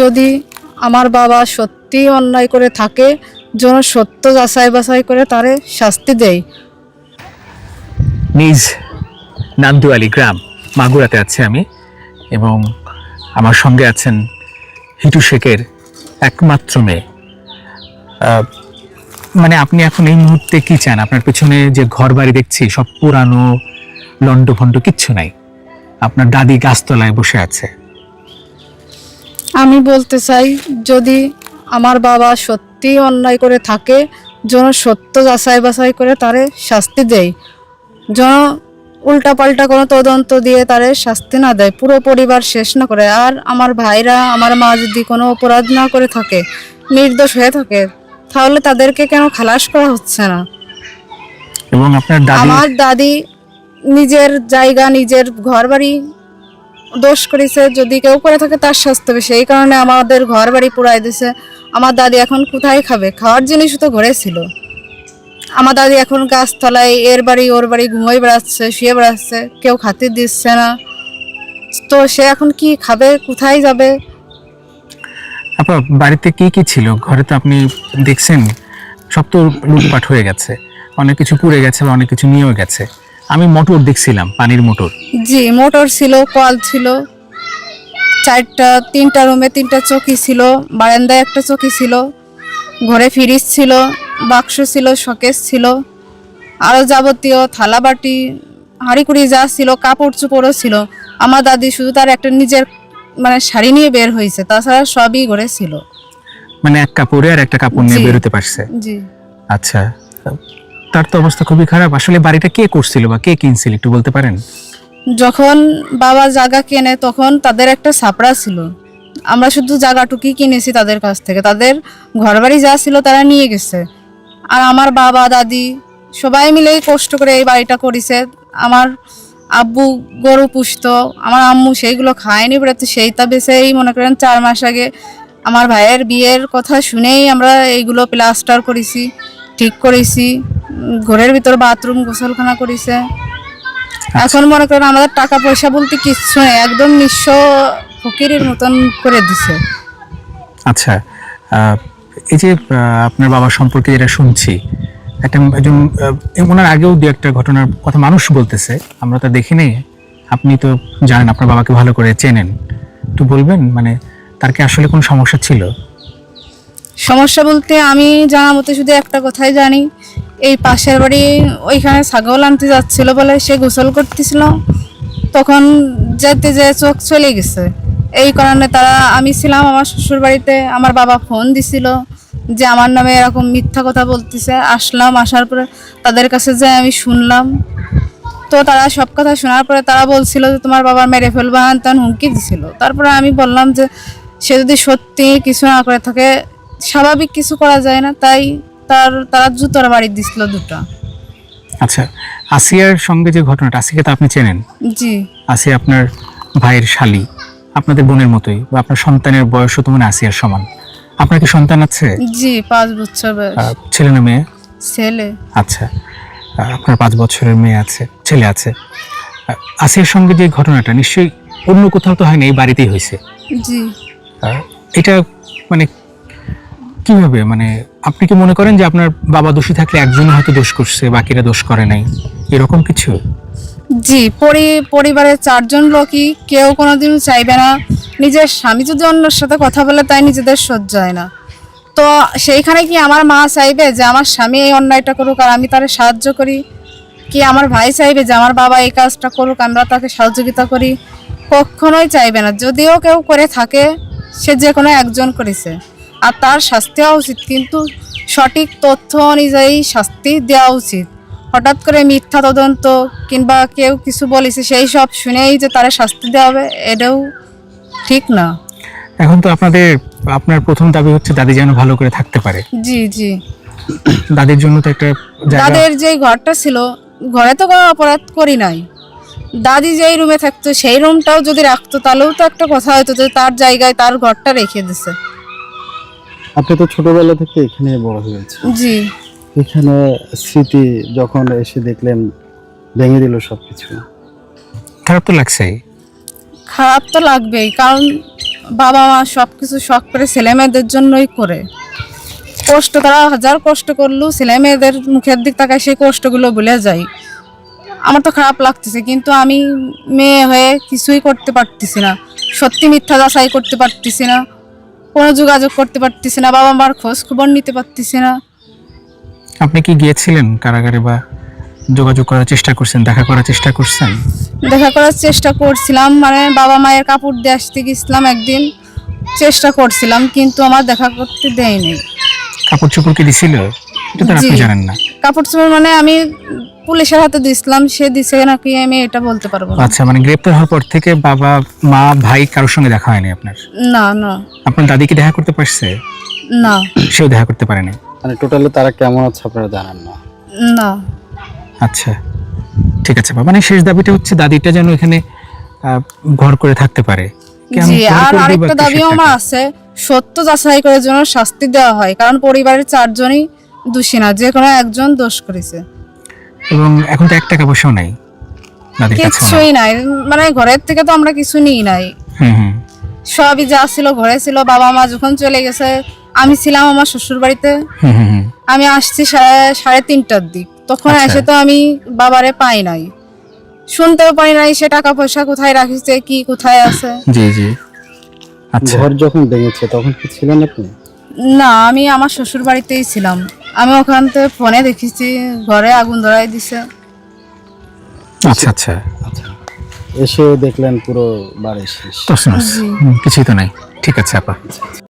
যদি আমার বাবা সত্যি অন্যায় করে থাকে, যেন সত্য যাচাই বাছাই করে তারে শাস্তি দেয়। নিজ নান্দুয়ালি গ্রাম মাগুরাতে আছি আমি এবং আমার সঙ্গে আছেন হিটু শেখের একমাত্র মেয়ে। মানে আপনি এখন এই মুহূর্তে কি চান? আপনার পেছনে যে ঘর বাড়ি দেখছি, সব পুরানো লন্ড ভন্ড কিচ্ছু নাই। আপনার দাদি গাছতলায় বসে আছে। আমি বলতে চাই যদি আমার বাবা সত্যি অন্যায় করে থাকে যেন সত্য যাচাই বাছাই করে তারে শাস্তি দেয়। যেন উল্টাপাল্টা কোনো তদন্ত দিয়ে তারে শাস্তি না দেয় পুরো পরিবার শেষ না করে। আর আমার ভাইরা আমার মা যদি কোনো অপরাধ না করে থাকে নির্দোষ হয়ে থাকে তাহলে তাদেরকে কেন খালাস করা হচ্ছে না? এবং আপনার আমার দাদি নিজের জায়গা নিজের ঘর বাড়ি দোষ করেছে, যদি কেউ করে থাকে তার স্বাস্থ্য হবে সেই কারণে আমাদের ঘর বাড়ি পুরাই দিছে। আমার দাদি এখন কোথায় খাবে? খাওয়ার জিনিস তো ঘরে ছিল। আমার দাদি এখন গাছতলায়, এর বাড়ি, ওর বাড়ি ঘুমোই বেড়াচ্ছে, শুয়ে বেড়াচ্ছে, কেউ খাতির দিচ্ছে না। তো সে এখন কি খাবে? কোথায় যাবে? আপা, বাড়িতে কি কি ছিল? ঘরে তো আপনি দেখছেন, সব তো লুটপাট হয়ে গেছে। অনেক কিছু পুড়ে গেছে বা অনেক কিছু নিয়েও গেছে। আমি মোটর দেখছিলাম পানির মোটর। জি মোটর ছিল কল ছিল চারটা তিনটা রুমে তিনটা চকি ছিল বারান্দায় একটা চকি ছিল ঘরে ফ্রিজ ছিল বাক্স ছিল শকেস ছিল আরও যাবতীয় থালা বাটি হাঁড়িকুড়ি যা ছিল কাপড় চোপড়ও ছিল। আমার দাদি শুধু তার একটা নিজের মানে শাড়ি নিয়ে বের হয়েছে তাছাড়া সবই ঘরে ছিল। মানে এক কাপড়ে আর একটা কাপড় নিয়ে বেরোতে পারছে। জি। আচ্ছা। তার তো অবস্থা খুবই খারাপ। আসলে বাড়িটা কে করছিল বা কে কিনছিল, একটু বলতে পারেন? যখন বাবা জায়গা কেনে, তখন তাদের একটা ছাপড়া ছিল। আমরা শুধু জায়গাটুকুই কিনেছি তাদের কাছ থেকে। তাদের ঘরবাড়ি যা ছিল তারা নিয়ে গেছে। আর আমার বাবা, দাদি সবাই মিলেই কষ্ট করে এই বাড়িটা করেছে। আমার আব্বু গরু পুষতো, আমার আম্মু সেইগুলো খায়নি বেড়াতে সেইটা বেছেই মনে করেন চার মাস আগে আমার ভাইয়ের বিয়ের কথা শুনেই আমরা এইগুলো প্লাস্টার করেছি, ঠিক করেছি। ঘরের ভিতর বাথরুম, গোসলখানা করেছে। এখন মনে করেন আমাদের টাকা পয়সা বলতে কিচ্ছু নেই, একদম নিঃস্ব ফকিরের মতন করে দিছে। আচ্ছা এই যে আপনার বাবা সম্পর্কে যেটা শুনছি, একটা একজন ওনার আগেও দু একটা ঘটনার কথা মানুষ বলতেছে, আমরা তো দেখি নাই, আপনি তো জানেন আপনার বাবাকে ভালো করে চেনেন। একটু বলবেন মানে তার কি আসলে কোনো সমস্যা ছিল? সমস্যা বলতে আমি জানা মতে শুধু একটা কথাই জানি। এই পাশের বাড়ি ওইখানে ছাগল আনতে যাচ্ছিল বলে সে গোসল করতেছিল। তখন যেতে যে চোখ চলে গেছে। এই কারণে তারা আমি ছিলাম আমার শ্বশুর বাড়িতে। আমার বাবা ফোন দিছিল যে আমার নামে এরকম মিথ্যা কথা বলতেছে। আসলাম, আসার পরে তাদের কাছে যে আমি শুনলাম। তো তারা সব কথা শোনার পরে তারা বলছিল যে তোমার বাবা মেরে ফেলবা ত্যান হুমকি দিছিল। তারপরে আমি বললাম যে সে যদি সত্যি কিছু না করে থাকে স্বাভাবিক কিছু করা যায় না তাই তার তারা জুতোর বাড়ি দিছিল দুটো। আচ্ছা আসিয়ার সঙ্গে যে ঘটনাটা আসিকে তো আপনি চেনেন? জি। আসিয়া আপনার ভাইয়ের শালী আপনাদের বোনের মতোই বা আপনার সন্তানের বয়সও তো মানে আসিয়ার সমান। আপনার কি সন্তান আছে? জি পাঁচ বছর বয়স। ছেলে না মেয়ে? ছেলে। আচ্ছা আপনার পাঁচ বছরের মেয়ে আছে ছেলে আছে। আসিয়ার সঙ্গে যে ঘটনাটা নিশ্চয়ই অন্য কোথাও তো হয়নি এই বাড়িতেই হয়েছে। জি। এটা মানে কীভাবে? মানে আপনি কি মনে করেন যে আপনার বাবা দোষী থাকলে একজন হয়তো দোষ করছে, বাকিরা দোষ করে নাই? এরকম কিছু? জি, পরি, পরিবারের চারজন লোকই কেউ কোনোদিন চাইবে না। নিজের স্বামী যদি অন্যের সাথে কথা বলে, তাই নিজেদের সহ্য হয় না। তো সেইখানে কি আমার মা চাইবে যে আমার স্বামী এই অন্যায়টা করুক আর আমি তারে সাহায্য করি? কি আমার ভাই চাইবে যে আমার বাবা এই কাজটা করুক, আমরা তাকে সহযোগিতা করি? কখনোই চাইবে না। যদিও কেউ করে থাকে, সে যে কোনো একজন করেছে। আর তার শাস্তি হওয়া উচিত। কিন্তু সঠিক তথ্য অনুযায়ী শাস্তি দেওয়া উচিত। হঠাৎ করে মিথ্যা তদন্ত কিংবা কেউ কিছু বলেছে সেই সব শুনেই যে তারা শাস্তি দেওয়া হবে এটাও ঠিক না। এখন তো আপনাদের আপনার প্রথম দাবি হচ্ছে দাদি যেন ভালো করে থাকতে পারে। জি জি। দাদির জন্য তো একটা তাদের যে ঘরটা ছিল ঘরে তো কোনো অপরাধ করি নাই। দাদি যেই রুমে থাকতো সেই রুমটাও যদি রাখতো তাহলেও তো একটা কথা হতো যে তার জায়গায় তার ঘরটা রেখে দিছে। আপনি তো ছোটবেলা থেকে এখানে বড় হয়েছে জি। এখানে স্মৃতি যখন এসে দেখলেন ভেঙে দিল সবকিছু। খারাপ তো লাগছেই। খারাপ তো লাগবেই কারণ বাবা মা সব কিছু শখ করে ছেলে মেয়েদের জন্যই করে। কষ্ট তারা হাজার কষ্ট করলেও ছেলে মেয়েদের মুখের দিক তাকায় সেই কষ্টগুলো ভুলে যায়। আমার তো খারাপ লাগতেছে কিন্তু আমি মেয়ে হয়ে কিছুই করতে পারতেছি না। সত্যি মিথ্যা যাচাই করতে পারতেছি না। কোনো যোগাযোগ করতে পারতেছি না বাবা মার খোঁজ খবর নিতে পারতেছি না। আপনি কি গিয়েছিলেন কারাগারে বা যোগাযোগ করার চেষ্টা করছেন দেখা করার চেষ্টা করছেন? দেখা করার চেষ্টা করছিলাম মানে বাবা মায়ের কাপড় দিয়ে আসতে গেছিলাম একদিন চেষ্টা করছিলাম কিন্তু আমার দেখা করতে দেয়নি। কাপড় চোপড় কি দিছিল? এটা তো আপনি জি। জানেন না। কাপড় চোপড় মানে আমি পুলিশের হাতে দিছিলাম সে দিছে নাকি আমি এটা বলতে পারব না। আচ্ছা মানে গ্রেপ্তার হওয়ার পর থেকে বাবা মা ভাই কারোর সঙ্গে দেখা হয়নি আপনার? না না। আপনার দাদি কি দেখা করতে পারছে? না। সেও দেখা করতে পারেনি? মানে টোটালি তারা কেমন আছে আপনারা জানেন না। না। আচ্ছা ঠিক আছে বাবা। মানে শেষ দাবিটা হচ্ছে দাদিটা যেন এখানে আহ, ঘর করে থাকতে পারে। জি আর আরেকটা দাবিও আমার আছে সত্য যাচাই করে জন্য শাস্তি দেওয়া হয় কারণ পরিবারের চারজনই দোষী না যে কোনো একজন দোষ করেছে। এবং এখন তো এক টাকা পয়সাও নাই কাছে কিছুই নাই। মানে ঘরের থেকে তো আমরা কিছু নিই নাই। হুম হুম। সবই যা ছিল ঘরে ছিল। বাবা মা যখন চলে গেছে আমি ছিলাম আমার শ্বশুর বাড়িতে। হুম হুম হুম। আমি আসছি সাড়ে- সাড়ে তিনটার দিক। তখন আচ্ছা। এসে তো আমি বাবারে পাই নাই। শুনতেও পাই নাই সে টাকা পয়সা কোথায় রাখিছে কি কোথায় আছে। জি জি। আচ্ছা। ঘর যখন ভেঙেছে তখন কি ছিলেন আপনি? না আমি আমার শ্বশুর বাড়িতেই ছিলাম। আমি ওখান থেকে ফোনে দেখেছি ঘরে আগুন ধরাই দিছে। আচ্ছা আচ্ছা। আচ্ছা। এসে দেখলেন পুরো বাড়ি শেষ। জি। কিছুই তো নাই। ঠিক আছে আপা।